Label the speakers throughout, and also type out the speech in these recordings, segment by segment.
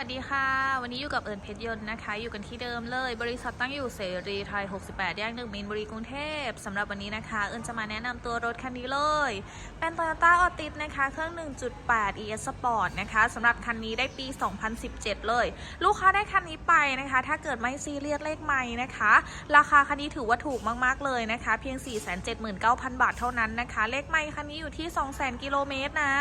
Speaker 1: สวัสดีค่ะ วันนี้อยู่กับเอิญเพชรยนต์นะคะ อยู่กันที่เดิมเลย บริษัทตั้งอยู่เสรีไทย 68 แยกหนึ่งมีนบุรีกรุงเทพสำหรับวันนี้นะคะ เอิญจะมาแนะนำตัวรถคันนี้เลย เป็น Toyota a l t i s นะคะ เครื่อง 1.8 ES Sport นะคะสำหรับคันนี้ได้ปี 2017 เลย ลูกค้าได้คันนี้ไปนะคะ ถ้าเกิดไม่ซีเรียสเลขไม่นะคะ ราคาคันนี้ถือว่าถูกมากๆเลยนะคะ เพียง 479,000 บาทเท่านั้นนะคะ เลขไม่คันนี้อยู่ที่ 200,000 กิโลเมตรนะ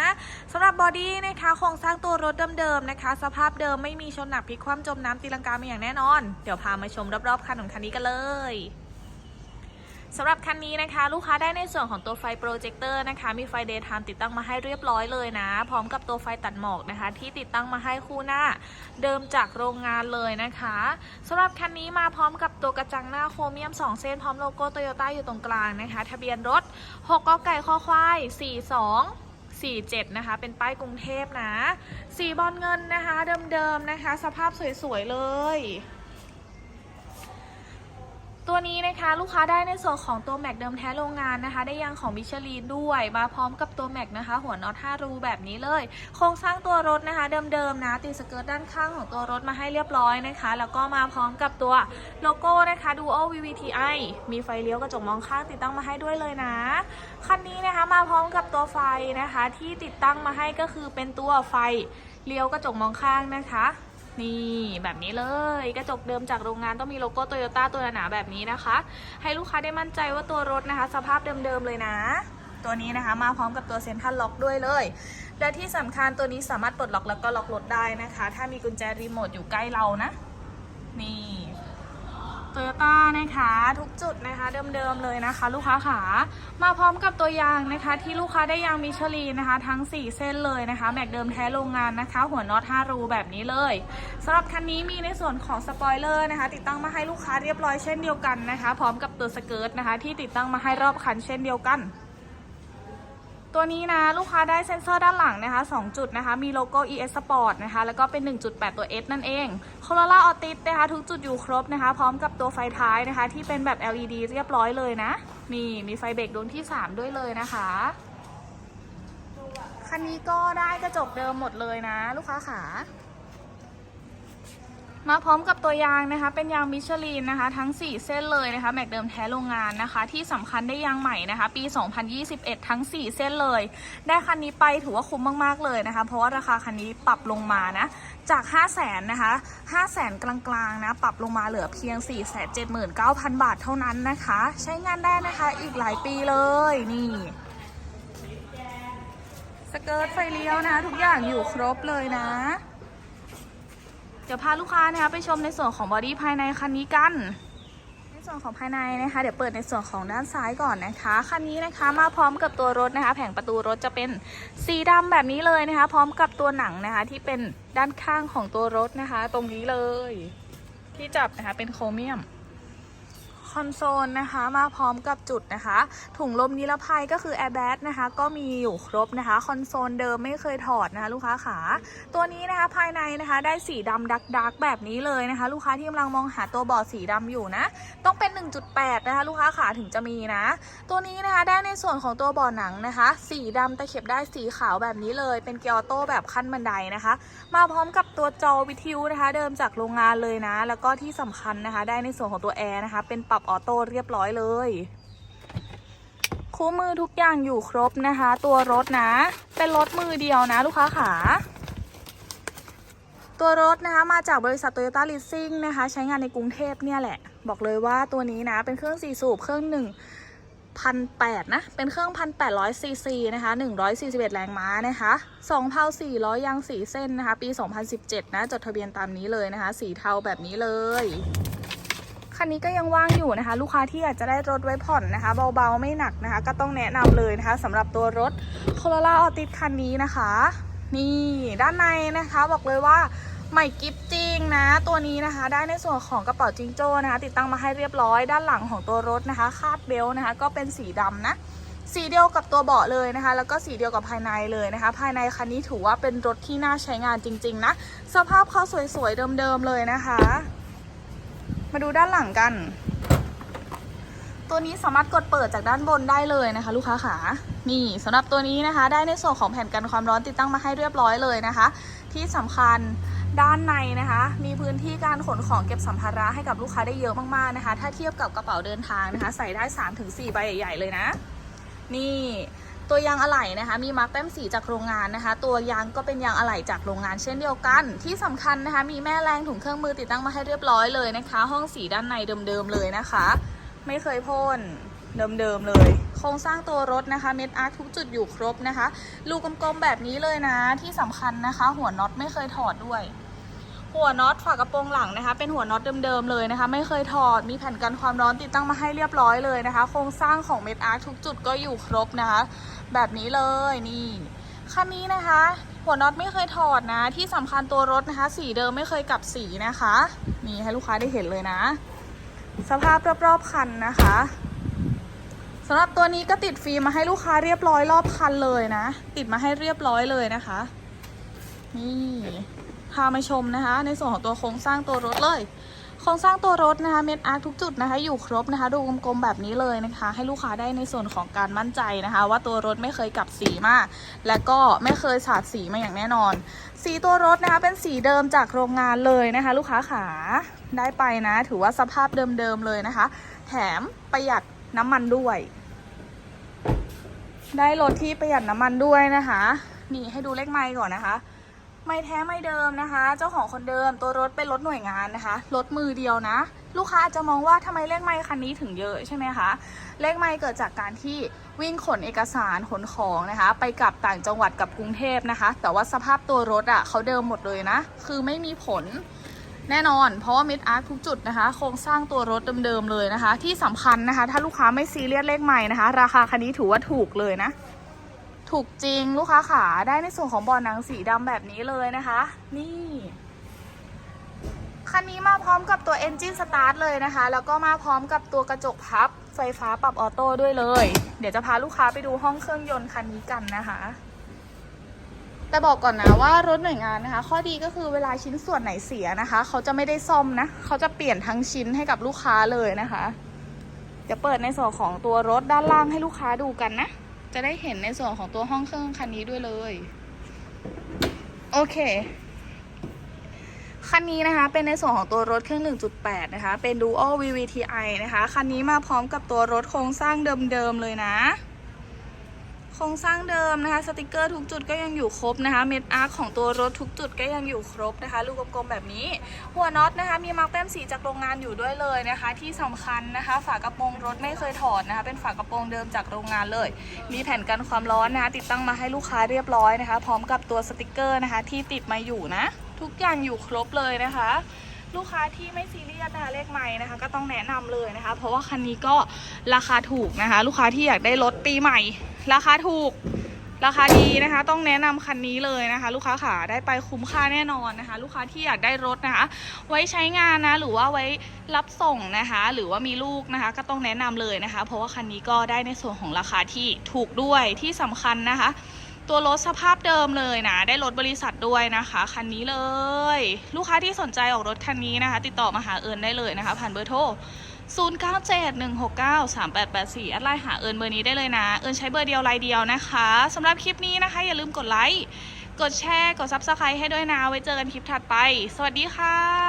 Speaker 1: สำหรับบอดี้นะคะโครงสร้างตัวรถเดิมๆนะคะ สภาพเดิมไม่มีชนหนักพลิกคว่ำจมน้ำตีลังกามาอย่างแน่นอน เดี๋ยวพามาชมรอบๆคันของคันนี้กันเลยสำหรับคันนี้นะคะ ลูกค้าได้ในส่วนของตัวไฟโปรเจคเตอร์นะคะ มีไฟเดย์ไทม์ติดตั้งมาให้เรียบร้อยเลยนะ พร้อมกับตัวไฟตัดหมอกนะคะ ที่ติดตั้งมาให้คู่หน้า เดิมจากโรงงานเลยนะคะสำหรับคันนี้มาพร้อมกับตัวกระจังหน้าโครเมียม 2 เส้นพร้อมโลโก้โตโยต้าอยู่ตรงกลางนะคะ ทะเบียนรถ6กกไก่ข้อควาย42 47 นะคะ เป็นป้ายกรุงเทพนะ สีบอลเงินนะคะ เดิมๆนะคะ สภาพสวยๆเลย ตัวนี้นะคะลูกค้าได้ในส่วนของตัวแม็กเดิมแท้โรงงานนะคะ ได้ยางของมิชลีนด้วยมาพร้อมกับตัวแม็กนะคะ หัวน็อต5รูแบบนี้เลย โครงสร้างตัวรถนะคะ เดิมๆนะติดสเกิร์ตด้านข้างของตัวรถมาให้เรียบร้อยนะคะ แล้วก็มาพร้อมกับตัวโลโก้นะคะ Duo VVTi มีไฟเลี้ยวกระจกมองข้างติดตั้งมาให้ด้วยเลยนะคันนี้นะคะมาพร้อมกับตัวไฟนะคะ ที่ติดตั้งมาให้ก็คือเป็นตัวไฟเลี้ยวกระจกมองข้างนะคะ นี่แบบนี้เลย กระจกเดิมจากโรงงานต้องมีโลโก้โตโยต้าตัวหนาแบบนี้นะคะ ให้ลูกค้าได้มั่นใจว่าตัวรถนะคะ สภาพเดิมๆเลยนะ ตัวนี้นะคะมาพร้อมกับตัวเซ็นทรัลล็อกด้วยเลย และที่สำคัญตัวนี้สามารถปลดล็อกแล้วก็ล็อกรถได้นะคะ ถ้ามีกุญแจรีโมทอยู่ใกล้เรานะ นี่ โตโยต้านะคะ ทุกจุดนะคะเดิมๆเลยนะคะ ลูกค้าขามาพร้อมกับตัวยางนะคะ ที่ลูกค้าได้ยางมิชลีนนะคะ ทั้ง 4 เส้นเลยนะคะแม็กเดิมแท้โรงงานนะคะ หัวน็อต5รูแบบนี้เลยสำหรับคันนี้มีในส่วนของสปอยเลอร์นะคะ ติดตั้งมาให้ลูกค้าเรียบร้อยเช่นเดียวกันนะคะ พร้อมกับตัวสเกิร์ตนะคะ ที่ติดตั้งมาให้รอบคันเช่นเดียวกัน ตัวนี้นะลูกค้าได้เซ็นเซอร์ด้านหลังนะคะ 2 จุดนะคะ มีโลโก้ ES Sport นะคะ แล้วก็เป็น 1.8 ตัว S นั่นเอง Corolla Altis นะคะ ทุกจุดอยู่ครบนะคะ พร้อมกับตัวไฟท้ายนะคะ ที่เป็นแบบ LED เรียบร้อยเลยนะนี่มีไฟเบรกดวงที่ 3 ด้วยเลยนะคะ คันนี้ก็ได้กระจกเดิมหมดเลยนะ ลูกค้าขา มาพร้อมกับตัวยางนะคะ เป็นยางมิชลินนะคะ ทั้ง 4 เส้นเลยนะคะ แม็กเดิมแท้โรงงานนะคะ ที่สำคัญได้ยางใหม่นะคะ ปี 2021 ทั้ง 4 เส้นเลย ได้คันนี้ไปถือว่าคุ้มมากๆเลยนะคะ เพราะว่าราคาคันนี้ปรับลงมานะ จาก 5 0 0 0 0นนะคะ5 0 0 0 0 0กลางๆนะ ปรับลงมาเหลือเพียง 479,000 บาทเท่านั้นนะคะ ใช้งานได้นะคะอีกหลายปีเลยนี่สเกิร์ตไฟเลี้ยวนะ ทุกอย่างอยู่ครบเลยนะ เดี๋ยวพาลูกค้านะคะไปชมในส่วนของบอดี้ภายในคันนี้กัน ในส่วนของภายในนะคะ เดี๋ยวเปิดในส่วนของด้านซ้ายก่อนนะคะ คันนี้นะคะมาพร้อมกับตัวรถนะคะ แผงประตูรถจะเป็นสีดำแบบนี้เลยนะคะ พร้อมกับตัวหนังนะคะ ที่เป็นด้านข้างของตัวรถนะคะ ตรงนี้เลย ที่จับนะคะเป็นโครเมียม คอนโซลนะคะมาพร้อมกับจุดนะคะ ถุงลมนิรภัยก็คือแอร์แบ็นะคะก็มีอยู่ครบนะคะ คอนโซลเดิมไม่เคยถอดนะคะ ลูกค้าขาตัวนี้นะคะภายในนะคะได้สีดำดักดักๆแบบนี้เลยนะคะ ลูกค้าที่กำลังมองหาตัวบอร์ดสีดำอยู่นะ ต้องเป็น 1.8 นะคะ ลูกค้าขาถึงจะมีนะ ตัวนี้นะคะได้ในส่วนของตัวบอร์ดหนังนะคะ สีดำตะเข็บได้สีขาวแบบนี้เลย เป็นเกียร์ออโต้แบบขั้นบันไดนะคะ มาพร้อมกับตัวจอวิทยุนะคะ เดิมจากโรงงานเลยนะ แล้วก็ที่สำคัญนะคะ ได้ในส่วนของตัวแอร์นะคะ เป็นปรับออโต้เรียบร้อยเลย คู่มือทุกอย่างอยู่ครบนะคะ ตัวรถนะ เป็นรถมือเดียวนะลูกค้าขา ตัวรถนะคะมาจากบริษัท Toyota Leasing นะคะ ใช้งานในกรุงเทพเนี่ยแหละ บอกเลยว่าตัวนี้นะ เป็นเครื่อง4สูบเครื่องหนึ่งพันแปดนะ เป็นเครื่องพันแปดร้อยซีซีนะคะหนึ่งร้อยสี่สิบเอ็ดแรงม้านะคะสองเผาสี่ร้อยยางสีเส้นนะคะ ปีสองพันสิบเจ็ดนะ จดทะเบียนตามนี้เลยนะคะ สีเทาแบบนี้เลย คันนี้ก็ยังว่างอยู่นะคะ ลูกค้าที่อยากจะได้รถไว้ผ่อนนะคะ เบาๆไม่หนักนะคะ ก็ต้องแนะนำเลยนะคะสำหรับตัวรถ Corolla Altis คันนี้นะคะ นี่ด้านในนะคะบอกเลยว่าใหม่กิฟจริงนะ ตัวนี้นะคะ ได้ในส่วนของกระเป๋าจิงโจ้นะคะ ติดตั้งมาให้เรียบร้อย ด้านหลังของตัวรถนะคะ คาดเบลต์นะคะ ก็เป็นสีดำนะสีเดียวกับตัวเบาะเลยนะคะ แล้วก็สีเดียวกับภายในเลยนะคะ ภายในคันนี้ถือว่าเป็นรถที่น่าใช้งานจริง ๆ นะ สภาพเขาสวยๆเดิมๆเลยนะคะ มาดูด้านหลังกัน ตัวนี้สามารถกดเปิดจากด้านบนได้เลยนะคะ ลูกค้าขานี่สำหรับตัวนี้นะคะ ได้ในส่วนของแผ่นกันความร้อนติดตั้งมาให้เรียบร้อยเลยนะคะ ที่สำคัญด้านในนะคะ มีพื้นที่การขนของเก็บสัมภาระให้กับลูกค้าได้เยอะมากๆนะคะ ถ้าเทียบกับกระเป๋าเดินทางนะคะ ใส่ได้ 3-4 ใบใหญ่ๆเลยนะ นี่ ตัวยางอะไหล่นะคะ มีมาร์กแต้มสีจากโรงงานนะคะ ตัวยางก็เป็นยางอะไหล่จากโรงงานเช่นเดียวกัน ที่สำคัญนะคะ มีแม่แรงถุงเครื่องมือติดตั้งมาให้เรียบร้อยเลยนะคะ ห้องสีด้านในเดิมๆเลยนะคะ ไม่เคยพ่นเดิมๆเลย โครงสร้างตัวรถนะคะเม็ดอาร์คทุกจุดอยู่ครบนะคะ ลูกกลมๆแบบนี้เลยนะ ที่สำคัญนะคะ หัวน็อตไม่เคยถอดด้วย หัวน็อตฝากระโปรงหลังนะคะ เป็นหัวน็อตเดิมๆเลยนะคะ ไม่เคยถอดมีแผ่นกันความร้อนติดตั้งมาให้เรียบร้อยเลยนะคะ โครงสร้างของเม็ดอาร์คทุกจุดก็อยู่ครบนะคะ แบบนี้เลยนี่คันนี้นะคะ หัวน็อตไม่เคยถอดนะ ที่สำคัญตัวรถนะคะ สีเดิมไม่เคยกลับสีนะคะนี่ให้ลูกค้าได้เห็นเลยนะ สภาพรอบๆคันนะคะสำหรับตัวนี้ก็ติดฟิล์มมาให้ลูกค้าเรียบร้อยรอบคันเลยนะ ติดมาให้เรียบร้อยเลยนะคะ นี่ พามาชมนะคะ ในส่วนของตัวโครงสร้างตัวรถเลย โครงสร้างตัวรถนะคะเม็ดอาร์ทุกจุดนะคะ อยู่ครบนะคะ ดูกลมๆแบบนี้เลยนะคะ ให้ลูกค้าได้ในส่วนของการมั่นใจนะคะ ว่าตัวรถไม่เคยกลับสีมาก และก็ไม่เคยสาดสีมาอย่างแน่นอน สีตัวรถนะคะเป็นสีเดิมจากโรงงานเลยนะคะ ลูกค้าขาได้ไปนะ ถือว่าสภาพเดิมๆเลยนะคะ แถมประหยัดน้ำมันด้วยได้รถที่ประหยัดน้ำมันด้วยนะคะ นี่ให้ดูเลขไมล์ก่อนนะคะ ไม่แท้ไม่เดิมนะคะ เจ้าของคนเดิมตัวรถเป็นรถหน่วยงานนะคะ รถมือเดียวนะ ลูกค้าอาจจะมองว่าทำไมเลขไมล์คันนี้ถึงเยอะใช่ไหมคะ เลขไมล์เกิดจากการที่วิ่งขนเอกสารขนของนะคะ ไปกลับต่างจังหวัดกับกรุงเทพนะคะ แต่ว่าสภาพตัวรถอะ่ะเขาเดิมหมดเลยนะ คือไม่มีผลแน่นอน เพราะว่ามิดอาร์ทุกจุดนะคะ โครงสร้างตัวรถเดิมๆเลยนะคะ ที่สำคัญนะคะ ถ้าลูกค้าไม่ซีเรียสเลขใหม่นะคะ ราคาคันนี้ถือว่าถูกเลยนะ ถูกจริงลูกค้าขาได้ในส่วนของบาะหนังสีดำแบบนี้เลยนะคะ นี่ คันนี้มาพร้อมกับตัว Engine Start เลยนะคะ แล้วก็มาพร้อมกับตัวกระจกพับ ไฟฟ้าปรับออโต้ด้วยเลย เดี๋ยวจะพาลูกค้าไปดูห้องเครื่องยนต์คันนี้กันนะคะแต่บอกก่อนนะว่ารถหน่วยงานนะคะ ข้อดีก็คือเวลาชิ้นส่วนไหนเสียนะคะ เขาจะไม่ได้ซ่อมนะเขาจะเปลี่ยนทั้งชิ้นให้กับลูกค้าเลยนะคะเดี๋ยวเปิดในส่วนของตัวรถด้านล่างให้ลูกค้าดูกันนะ จะได้เห็นในส่วนของตัวห้องเครื่องคันนี้ด้วยเลย โอเค คันนี้นะคะ เป็นในส่วนของตัวรถเครื่อง 1.8 นะคะ เป็น Dual VVTi นะคะ คันนี้มาพร้อมกับตัวรถโครงสร้างเดิมๆเลยนะ โครงสร้างเดิมนะคะ สติกเกอร์ทุกจุดก็ยังอยู่ครบนะคะ เม็ดอาร์คของตัวรถทุกจุดก็ยังอยู่ครบนะคะ ลูกกลมๆแบบนี้ หัวน็อตนะคะ มีมาร์กแต้มสีจากโรงงานอยู่ด้วยเลยนะคะ ที่สำคัญนะคะ ฝากระโปรงรถไม่เคยถอดนะคะ เป็นฝากระโปรงเดิมจากโรงงานเลย มีแผ่นกันความร้อนนะคะ ติดตั้งมาให้ลูกค้าเรียบร้อยนะคะ พร้อมกับตัวสติกเกอร์นะคะ ที่ติดมาอยู่นะ ทุกอย่างอยู่ครบเลยนะคะ ลูกค้าที่ไม่ซีเรียสนะคะเลขใหม่นะคะก็ต้องแนะนำเลยนะคะ เพราะว่าคันนี้ก็ราคาถูกนะคะ ลูกค้าที่อยากได้รถปีใหม่ ราคาถูกราคาดีนะคะ ต้องแนะนำคันนี้เลยนะคะ ลูกค้าขาได้ไปคุ้มค่าแน่นอนนะคะ ลูกค้าที่อยากได้รถนะคะ ไว้ใช้งานนะ หรือว่าไว้รับส่งนะคะ หรือว่ามีลูกนะคะ ก็ต้องแนะนำเลยนะคะ เพราะว่าคันนี้ก็ได้ในส่วนของราคาที่ถูกด้วยที่สำคัญนะคะ ตัวรถสภาพเดิมเลยนะ ได้รถบริษัทด้วยนะคะ คันนี้เลย ลูกค้าที่สนใจออกรถคันนี้นะคะ ติดต่อมาหาเอิญได้เลยนะคะ ผ่านเบอร์โทร 0971693884แอดไลน์หาเอิญเบอร์นี้ได้เลยนะ เอิญใช้เบอร์เดียวไลน์เดียวนะคะสำหรับคลิปนี้นะคะ อย่าลืมกดไลค์ กดแชร์ กด Subscribe ให้ด้วยนะ ไว้เจอกันคลิปถัดไป สวัสดีค่ะ